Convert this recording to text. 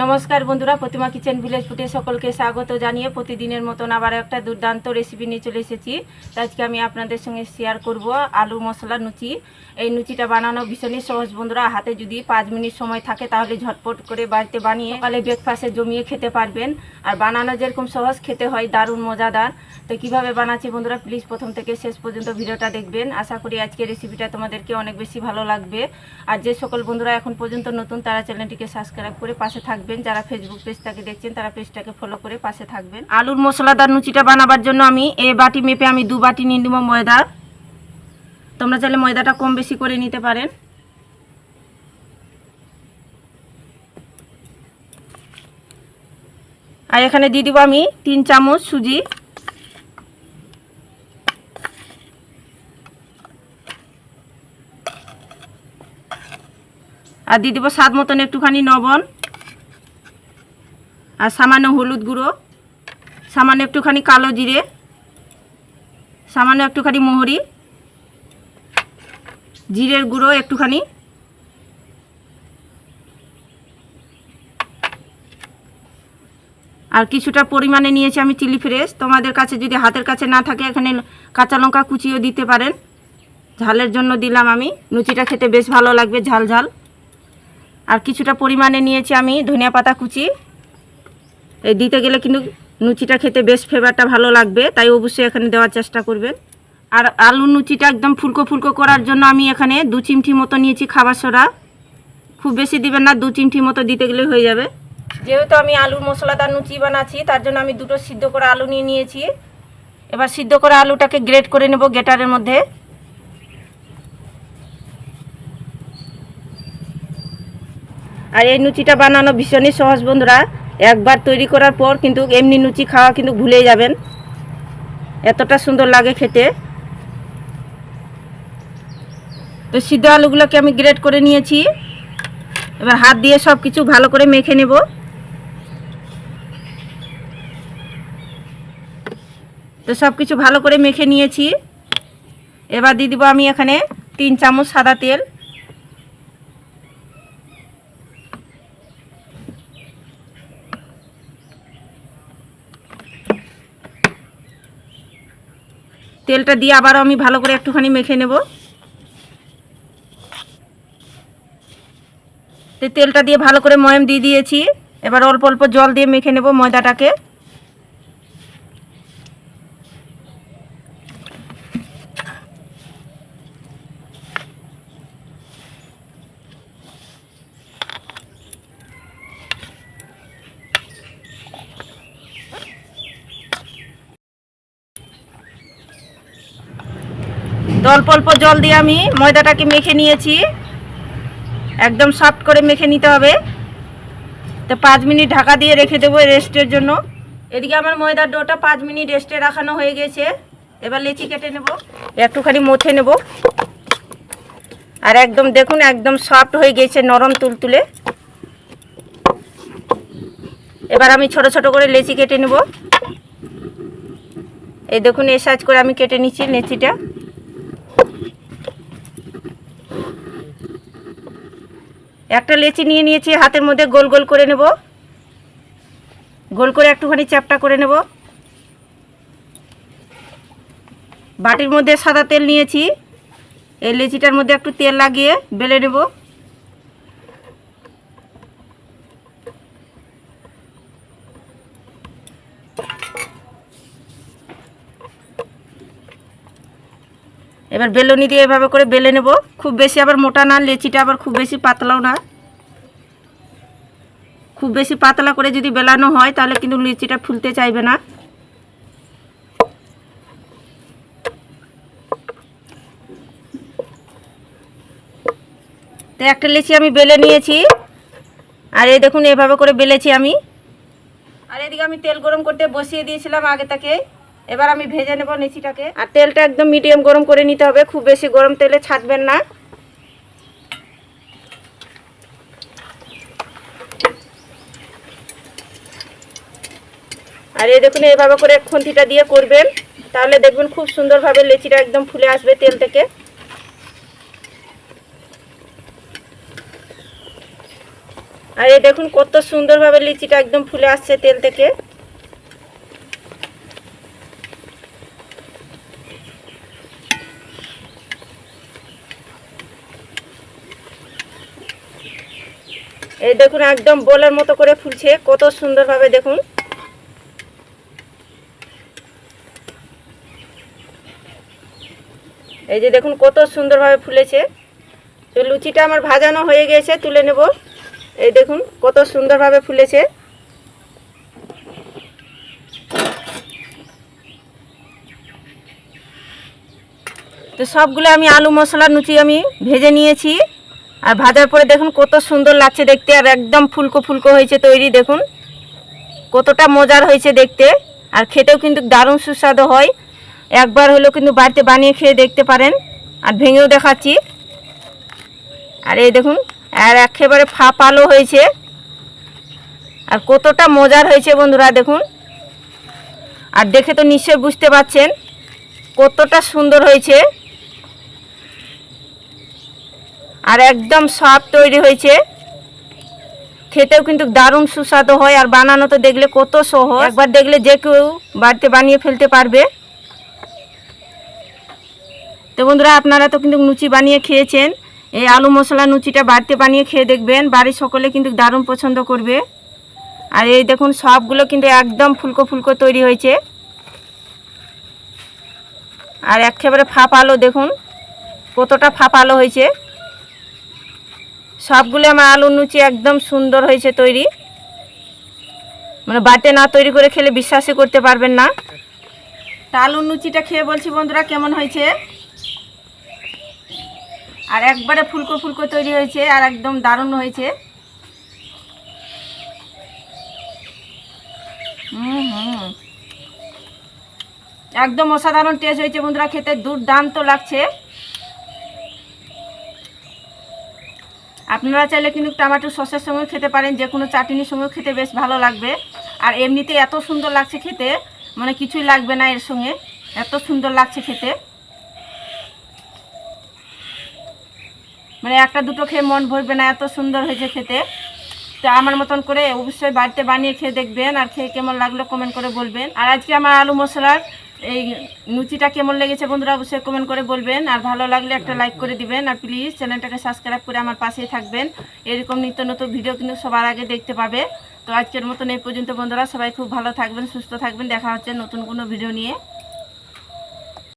নমস্কার বন্ধুরা, প্রতিমা kitchen village ফুটে সকলকে স্বাগত জানিয়ে প্রতিদিনের মতন আবার একটা দুর্দান্ত রেসিপি নিয়ে চলে এসেছি। আজকে আমি আপনাদের সঙ্গে শেয়ার করব আলু মশলা লুচি এই লুচিটা বানানো ভীষণই সহজ বন্ধুরা, হাতে যদি পাঁচ মিনিট সময় থাকে তাহলে ঝটপট করে বাড়িতে বানিয়ে সকালে ব্রেকফাস্টে জমিয়ে খেতে পারবেন। আর বানানো যেরকম সহজ, খেতে হয় দারুণ, মজাদার। তো কীভাবে বানাচ্ছি বন্ধুরা প্লিজ প্রথম থেকে শেষ পর্যন্ত ভিডিওটা দেখবেন। আশা করি আজকের রেসিপিটা তোমাদেরকে অনেক বেশি ভালো লাগবে। আর যে সকল বন্ধুরা এখন পর্যন্ত নতুন, তারা চ্যানেলটিকে সাবস্ক্রাইব করে পাশে থাকবেন, যারা ফেসবুক পেজটাকে দেখছেন, তারা পেজটাকে ফলো করে পাশে থাকবেন। আলুর মশলাদার লুচিটা বানাবার জন্য আমি এ বাটি মেপে আমি দু বাটি নিয়ে নেব ময়দা। তোমরা চাইলে ময়দাটা কম বেশি করে নিতে পারেন। আর এখানে দিয়ে দিব আমি তিন চামচ সুজি। আর দিয়ে দিব স্বাদ মতন একটুখানি লবণ। আর সামান্য হলুদ গুঁড়ো, সামান্য একটুখানি কালো জিরে, সামান্য একটুখানি মোহরি, জিরের গুঁড়ো একটুখানি। আর কিছুটা পরিমাণে নিয়েছি আমি চিলি ফ্রেশ। তোমাদের কাছে যদি হাতের কাছে না থাকে, এখানে কাঁচা লঙ্কা কুচিও দিতে পারেন। ঝালের জন্য দিলাম আমি। লুচিটা খেতে বেশ ভালো লাগবে, ঝাল ঝাল। আর কিছুটা পরিমাণে নিয়েছি আমি ধনিয়া পাতা কুচি। দিতে গেলে কিন্তু লুচিটা খেতে বেশ ফ্লেভারটা ভালো লাগবে, তাই অবশ্যই এখানে দেওয়ার চেষ্টা করবেন। আর আলু লুচিটা একদম ফুলকো ফুলকো করার জন্য আমি এখানে দু চিমটি মতো নিয়েছি খাবার সোডা। খুব বেশি দিবেন না, দু চিমটি মতো দিতে গেলে হয়ে যাবে। যেহেতু আমি আলুর মশলাদার লুচি বানাচ্ছি, তার জন্য আমি দুটো সিদ্ধ করা আলু নিয়ে নিয়েছি। এবার সিদ্ধ করা আলুটাকে গ্রেট করে নেব গেটারের মধ্যে। আর এই লুচিটা বানানো ভীষণই সহজ বন্ধুরা। একবার তৈরি করার পর কিন্তু এমনি লুচি খাওয়া কিন্তু ভুলে যাবেন। এতটা সুন্দর লাগে খেতে। তো সিদ্ধ আলুগুলোকে আমি গ্রেট করে নিয়েছি। এবার হাত দিয়ে সব কিছু ভালো করে মেখে নেব। তো সব কিছু ভালো করে মেখে নিয়েছি। এবার দিয়ে দিব আমি এখানে তিন চামচ সাদা তেল। তেলটা দিয়ে আবারও আমি ভালো করে একটুখানি মেখে নেব। তেলটা দিয়ে ভালো করে ময়ম দিয়ে দিয়েছি। এবার অল্প অল্প জল দিয়ে মেখে নেব ময়দাটাকে। অল্প অল্প জল দিয়ে আমি ময়দাটাকে মেখে নিয়েছি। একদম সফট করে মেখে নিতে হবে। তো পাঁচ মিনিট ঢাকা দিয়ে রেখে দেবো রেস্টের জন্য। এদিকে আমার ময়দার ডোটা পাঁচ মিনিট রেস্টে রাখানো হয়ে গেছে। এবার লেচি কেটে নেব, একটুখানি মথে নেব। আর একদম দেখুন, একদম সফট হয়ে গেছে নরম তুলতুলে। এবার আমি ছোট ছোট করে লেচি কেটে নেব। এই দেখুন এই সাইজ করে আমি কেটে নিচ্ছি লেচিটা। একটা লেচি নিয়ে নিয়েছি, হাতের মধ্যে গোল গোল করে নেব। গোল করে একটুখানি চ্যাপটা করে নেব। বাটির মধ্যে সাদা তেল নিয়েছি। এই লেচিটার মধ্যে একটু তেল লাগিয়ে বেলে নেব। এবার বেলনি দিয়ে এভাবে করে বেলে নেব। খুব বেশি আবার মোটা না, লেচিটা আবার খুব বেশি পাতলাও না। খুব বেশি পাতলা করে যদি বেলানো হয়, তাহলে কিন্তু লিচিটা ফুলতে চাইবে না। তো একটা লিচি আমি বেলে নিয়েছি। আর এই দেখুন, এভাবে করে বেলেছি আমি। আর এদিকে আমি তেল গরম করতে বসিয়ে দিয়েছিলাম আগে থেকে এবার আমি ভেজে নেব লিচিটাকে আর তেলটা একদম মিডিয়াম গরম করে নিতে হবে, খুব বেশি গরম তেলে ছাড়বেন না। আর এই দেখুন, এইভাবে করে খুন্তিটা দিয়ে করবেন, তাহলে দেখবেন খুব সুন্দরভাবে লেচিটা একদম ফুলে আসবে তেল থেকে। আর এই দেখুন, কত সুন্দরভাবে লিচিটা একদম ফুলে আসছে তেল থেকে। এই দেখুন, একদম বোলের মতো করে ফুলছে, কত সুন্দরভাবে দেখুন। এই যে দেখুন, কত সুন্দরভাবে ফুলেছে। তো লুচিটা আমার ভাজানো হয়ে গেছে, তুলে নেব। এই দেখুন, কত সুন্দরভাবে ফুলেছে। তো সবগুলো আমি আলু মশলা, লুচি আমি ভেজে নিয়েছি। আর ভাজার পরে দেখুন কত সুন্দর লাগছে দেখতে, আর একদম ফুলকো ফুলকো হয়েছে তৈরি, দেখুন। কতটা মজার হয়েছে দেখতে, আর খেতেও কিন্তু দারুণ সুস্বাদু হয়। একবার হলেও কিন্তু বাড়িতে বানিয়ে খেয়ে দেখতে পারেন, আর ভেঙেও দেখাচ্ছি। আর এই দেখুন, আর একেবারে ফাঁপালো হয়েছে। আর কতটা মজার হয়েছে বন্ধুরা, দেখুন। আর দেখে তো নিশ্চয়ই বুঝতে পারছেন কতটা সুন্দর হয়েছে। আর একদম সফট তৈরি হয়েছে। খেতেও কিন্তু দারুণ সুস্বাদু হয় আর বানানো তো দেখলে কত সহজ। একবার দেখলে যে কেউ বাড়িতে বানিয়ে ফেলতে পারবে। তো বন্ধুরা, আপনারা তো কিন্তু লুচি বানিয়ে খেয়েছেন। এই আলু মশলা লুচিটা বাড়িতে বানিয়ে খেয়ে দেখবেন। বাড়ির সকলে কিন্তু দারুণ পছন্দ করবে। আর এই দেখুন, সবগুলো কিন্তু একদম ফুলকো ফুলকো তৈরি হয়েছে। আর একেবারে ফাঁপ আলো দেখুন, কতটা ফাঁপ আলো হয়েছে। সবগুলো আমার আলু লুচি একদম সুন্দর হয়েছে তৈরি। মানে বাটে না তৈরি করে খেলে বিশ্বাসই করতে পারবেন না। তা আলু লুচিটা খেয়ে বলছি বন্ধুরা, কেমন হয়েছে? আর একবারে ফুলকো ফুলকো তৈরি হয়েছে আর একদম দারুণ হয়েছে। একদম অসাধারণ টেস্ট হয়েছে বন্ধুরা, খেতে দুর্দান্ত লাগছে। আপনারা চাইলে কিন্তু টমেটো সসের সঙ্গে খেতে পারেন, যে কোনো চাটনির সঙ্গেও খেতে বেশ ভালো লাগবে। আর এমনিতে এত সুন্দর লাগছে খেতে মানে কিছুই লাগবে না এর সঙ্গে, এত সুন্দর লাগছে খেতে। মানে একটা দুটো খেয়ে মন ভরবে না, এত সুন্দর হয়েছে খেতে। তো আমার মতন করে অবশ্যই বাড়িতে বানিয়ে খেয়ে দেখবেন, আর খেয়ে কেমন লাগল কমেন্ট করে বলবেন। আর আজকে আমার আলু মশলার এই লুচিটা কেমন লেগেছে বন্ধুরা অবশ্যই কমেন্ট করে বলবেন। আর ভালো লাগলে একটা লাইক করে দিবেন। আর প্লিজ চ্যানেলটাকে সাবস্ক্রাইব করে আমার পাশেই থাকবেন। এরকম নিত্য নতুন ভিডিও কিন্তু সবার আগে দেখতে পাবে। তো আজকের মতন এই পর্যন্ত বন্ধুরা সবাই খুব ভালো থাকবেন, সুস্থ থাকবেন। দেখা হচ্ছে নতুন কোনো ভিডিও নিয়ে।